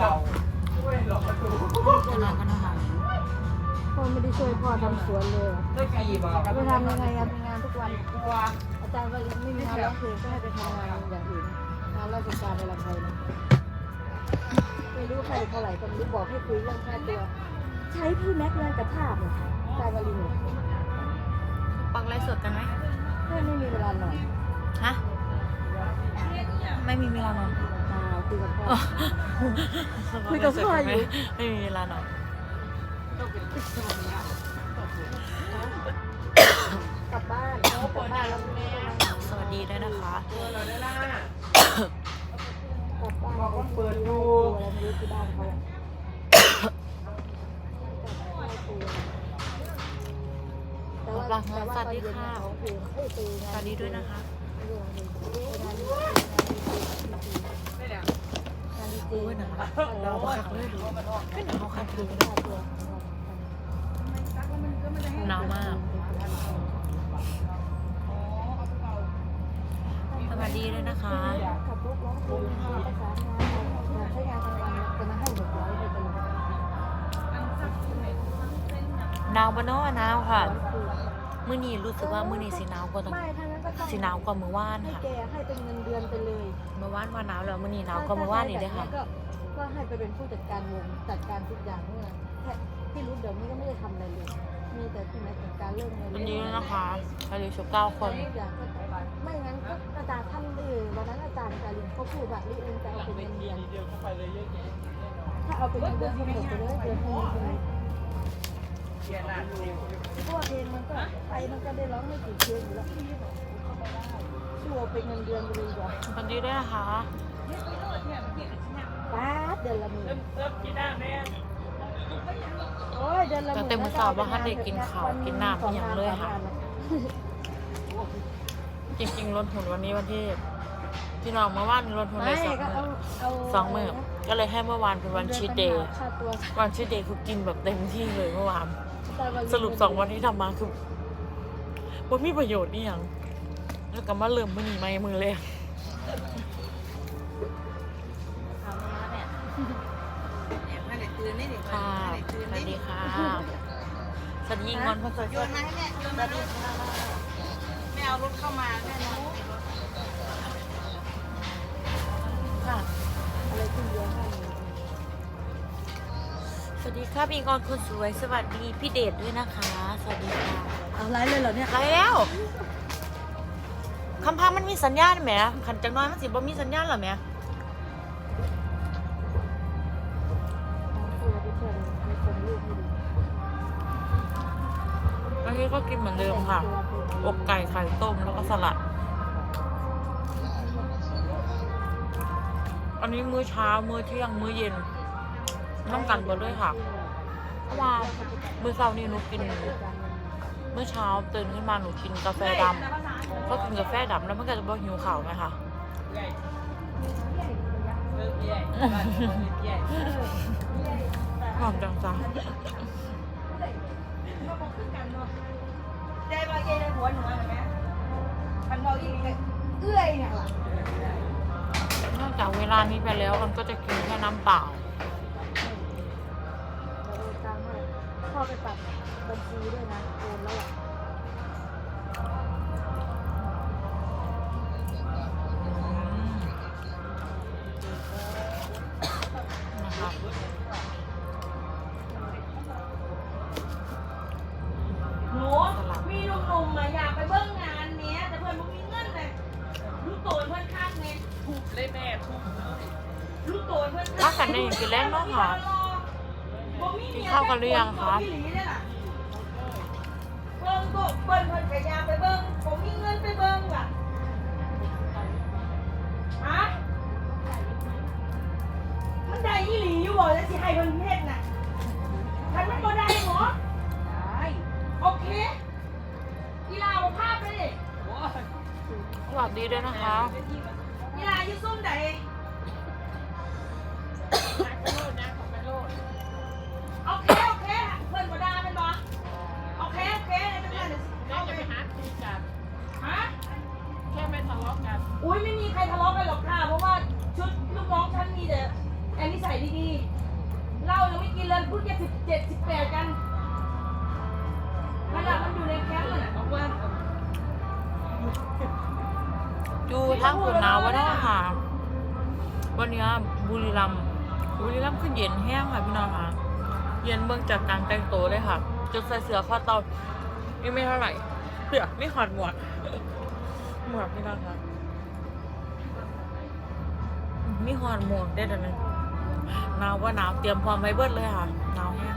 เราจะนอนก็นอนพ่อไม่ได้ช่วยพ่อทำสวนเลยเหรอได้กี่บอกไปทำยังไงอะมีงานทุกวันตัวอาจารย์ว่าไม่มีงานร้องเพลงก็ให้ไปทำงานอย่างอื่นงานราชการอะไรใครนะไม่รู้ใครเท่าไหร่ก็ไม่รู้บอกให้คุยเรื่องค่าตัว ใช้พี่แม็กงานกระทาบเนี่ยอาจารย์วารินเนี่ยปักไลฟ์สดกันไหมเพื่อนไม่มีเวลานอน ฮะ ไม่มีเวลานอนมา คุยกับพ่อ คุยกับพ่ออยู่ ไม่มีเวลานอนกลับบ้านกลับบ้านแล้วไม่ได้มาสวัสดีด้วยนะคะเราได้ล่ากลับบ้านบอกว่าเปิดดูอะไรไม่รู้ที่บ้านเขาแต่ว่าแต่ว่าตอนเย็นเนี่ยเขาเพลงเอ้ยตีงานสวัสดีด้วยนะคะ งานดี ไม่เนี่ย งานดี เจโอ้ยหนาวหนาวคักเลยดูก็หนาวคักเลยหนาวมาก สวัสดีด้วยนะคะขับรถร้องเพลงประสานงานใช้งานทำงานจะมาให้หกร้อยไปตลอดหนาวปะเนาะหนาวค่ะมื้อนี้รู้สึกว่ามื้อนี้สีหนาวกว่าตอนไม่ทางนั้นก็ต้องสีหนาวกว่ามื้อวานให้ค่ะแกให้เป็นเงินเดือนไปเลย เมื่อวานว่าหนาวแล้วมื้อนี้หนาวกว่าเมื่อวานอีกเลยค่ะ ก็ก็ให้ไปเป็นผู้จัดการวงจัดการทุกอย่างเนี่ยแค่ที่รู้เดี๋ยวนี้ก็ไม่ได้ทำอะไรเลย มีแต่ที่ไหนจัดการเรื่องเงินวันนี้ด้วยนะคะอายุสิบเก้าคน ทุกอย่างก็ไม่งั้นก็อาจารย์ท่านเออวันนั้นอาจารย์การินเขาพูดว่าลิเองจะเอาเป็นเงินเดือนเดียวเข้าไปเลยเยอะแยะถ้าเอาเป็นเงินเดือนเขาหมดไปเลยเดือนหนึงเลยเกียร์หน้าเดียวเพราะว่าเพลงมันก็ไปมันก็ได้ร้องไม่กี่เพลงอยู่แล้วชั่วเป็นเงินเดือนไปเลยดีกว่าวันนี้ด้วยนะคะ ป้าดเดือนละหมื่นเริ่มกินหน้าแม่โอ้ยเดือนละหแต่มื่นเต็มมือสาวว่าท่านได้กินข้าวกินน้ำอหย่างเลยค่ะ จริงๆลดหุ่นวันนี้วันที่พี่น้องเมื่อวานลดหุ่นไม่ได้สองก็มื้เอาอเอาสองมื้อก็เลยให้เมื่อวานเป็นวันชีทเดย์ค่าตัววันชีทเดย์คือกินแบบเต็มที่เลยเมื่อวานสรุปสองวันที่ทำมาคือว่ามีประโยชน์นี่ยังแล้วก็มาเริ่มมือนีไม่มือเลย นนี่ดิค่ะมาเด็ดสตื่นวัสนี่ดีค่ะสวัสดีงอนคนสวยโยนมาให้แม่โยนมาดิไม่เอารถเข้ามาแม่น้องค่ะอะไรขึ้นเยอะมากเลยสวัสดีค่ะพี่งอนคนสวยสวัสดีพี่เดชด้วยนะคะ สวัสดีค่ะเอาไลฟ์เลยเหรอเนี่ยไรแล้วคำพังมันมีสัญญาณไหมขันจังน้อยมันสิบ่มีสัญญาณเหรอแม่ มื่อกี้ก็กินเหมือนเดิมค่ะ อกไก่ไข่ต้มแล้วก็สลัด อันนี้มื้อเช้า มื้อเที่ยง มื้อเย็น ต้องกันไปด้วยค่ะเพราะว่ามื้อเช้านี่หนูกิน เมื่อเช้าตื่นขึ้นมาหนูกินกาแฟดำก็กินกาแฟดำแล้วมันก็จะบ่หิวข่าวไหมคะใหญ่เริ่มใหญ่ใหญ่หอมจังจ้ะได้มาเย็นในหัวหนูเห็นไหมมันเราอีกเอื้อยเนี่ยนอกจากเวลานี้ไปแล้วมันก็จะกินแค่น้ำเปล่าโอนตังค์ให้พ่อไปตัดบัญชีด้วยนะโอนแล้วอะนะคะ พื่อนถ้ากันได้กินแล้วเนาะค่ะกินข้าวกันหรือยังคะเบิ้งโตเบิ้งเพื่อนกระยาไปเบิ้งผมมีเงินไปเบิ้งว่ะฮะมันได้ยี่หลีอยู่บ่แล้วสิให้เพิ่นเฮ็ดน่ะคันมันบ่ได้หมอได้โอเคกีฬาเอาภาพไปดิสวัสดีด้วยนะคะกีฬาอยู่ซุ่มใด ทางคุณนาวะได้ค่ะ วันนี้บุรีรัมย์บุรีรัมย์คือเย็นแห้งค่ะพี่น้องค่ะ เย็นเมืองจากการแต่งตัวเลยค่ะจนใส่เสื้อข้อเตานี่ไม่เท่าไหร่เผื่อไม่หอดหมวกหมวกพี่น้องค่ะไมีหอดหมวกได้แต่นึงหนาวว่าหนาวเตรียมพร้อมไว้เบิดเลยค่ะหนาวแห้ง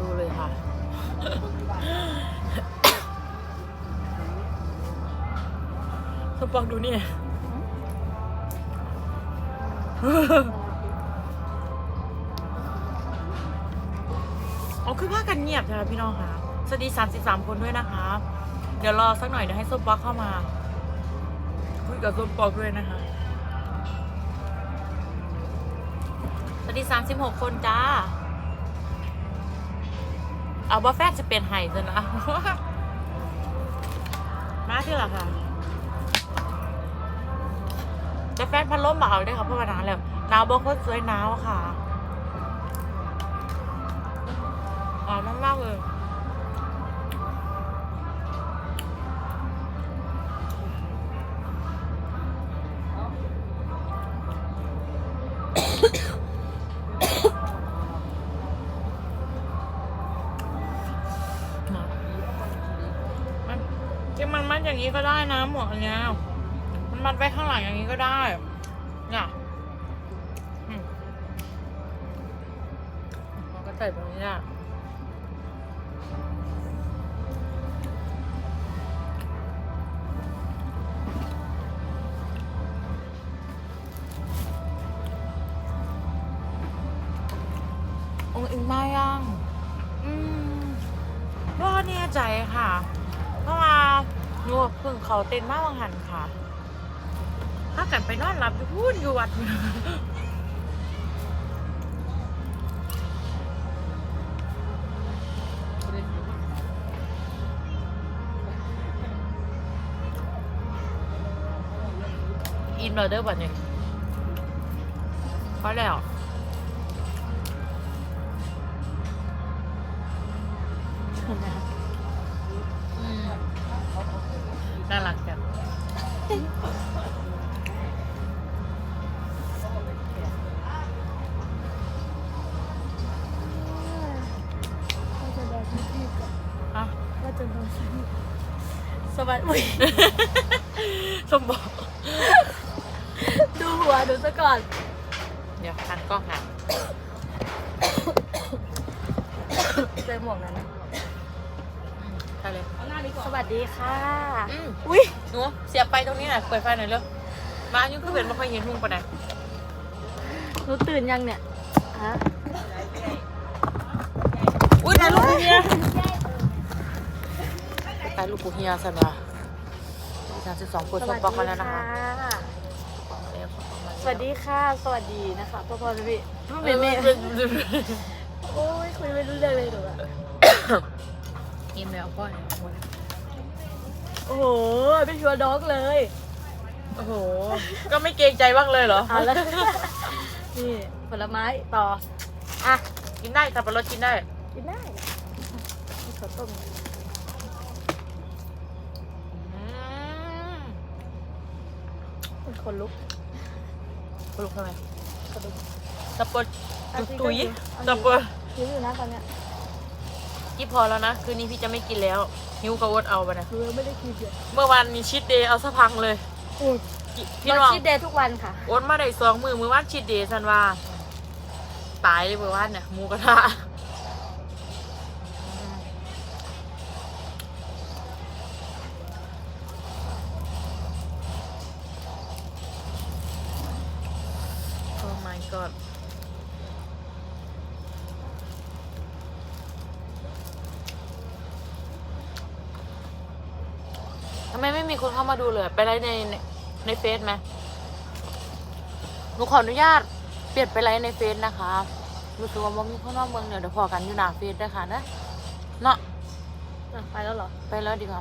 ดูเลยค่ะ สปองดูนี่เอาคือว่ากันเงียบใช่ไหมพี่น้องคะสวัสดี 33 คนด้วยนะคะ เดี๋ยวรอสักหน่อยเดี๋ยวให้ส้มป๊อกเข้ามาคุยกับส้มป๊อกด้วยนะคะ สวัสดี 36 คนจ้า เอาบอแฟนจะเป็นไห่ซะนะ มาที่หละค่ะแต่แฟนพันล้มบ่เอาได้ค่ะเพราะว่านานแล้วหนาวบอกคนสวยหนาวอะค่ะหอมมากๆเลย อย่างนี้ก็ได้นะหมวกอันเนี้ยมันมัดไว้ข้างหลังอย่างนี้ก็ได้เนี่ยมันก็ใส่แบบนี้อะองอิงมายังอืมก็แน่ใจค่ะ หนูเพิ่งเขาเต้นมาวังหันค่ะถ้ากันไปนอนหลับอยู่พูดอยู่วัดอินเบอร์เดอร์บัดนี้พอแล้วอื น่ารักจังก็จะบอกพี่ๆก่อนฮะว่าจะนอนที่นี่สวัสดีสมบอก ดูหัวดูซะก่อน เดี๋ยวหันกล้องหันใส่หมวกนั้นนะ ใช่เลยเอาหน้านี้ก่อนสวัสดีค่ะ อืมอุ้ยหนูเสียบไปตรงนี้หน่อยเปิดไฟหน่อยเร็วมายุ่งคือเป็นไม่ค่อยเห็นหุ่งปะเนี่ยหนูตื่นยังเนี่ยฮะอุ้ยตายลูกกูเฮียตายลูกกูเฮียสันวะสามสิบสองคนส่งปอกมาแล้วนะคะเดี๋ยวส่งปอกมาแล้วสวัสดีค่ะ สวัสดีนะคะพ่อพ่อพี่เอเมอย์เมย์เป็นโอ้ยคุยไม่รู้เรื่องเลยหนูอะ กินแล้วก็เนี่ยหมดโอ้โหเป็นชัวร์ด็อกเลย โอ้โห ก็ไม่เกรงใจบ้างเลยเหรอ เอาแล้วนี่ผลไม้ต่อ อะ กินได้สับปะรดกินได้ กินได้มีข้าวต้มอืมเป็นคนลุกปลุกทำไมกระดูกสับปะรดเอาจริงตุ๋ยเอาจริงสับปะรด หิวอยู่นะตอนเนี้ย กี่พอแล้วนะ คืนนี้พี่จะไม่กินแล้ว หิวกระวดเอาไปนะหนูยังไม่ได้กินเลยเมื่อวานนี้ชีตเดย์เอาสะพังเลยอุ้ยพี่เราน้องชีทเดย์ทุกวันค่ะโอนมาได้สองมือมือว่านชีตเดย์สันว่าตายเลยเมื่อวานเนี่ยหมูกระทะโอ้ my god ำไมไม่มีคนเข้ามาดูเลย ไปไลฟ์ในในในเฟซไหมหนูขออนุญาตเปลี่ยนไปไลฟ์ในเฟซนะคะรู้สึกว่าบ่มีคนมาเมืองเดี๋ยวเดี๋ยวพอกันอยู่หน้าเฟซเด้อค่ะนะเนาะอะไปแล้วเหรอ ไปแล้วดีกว่า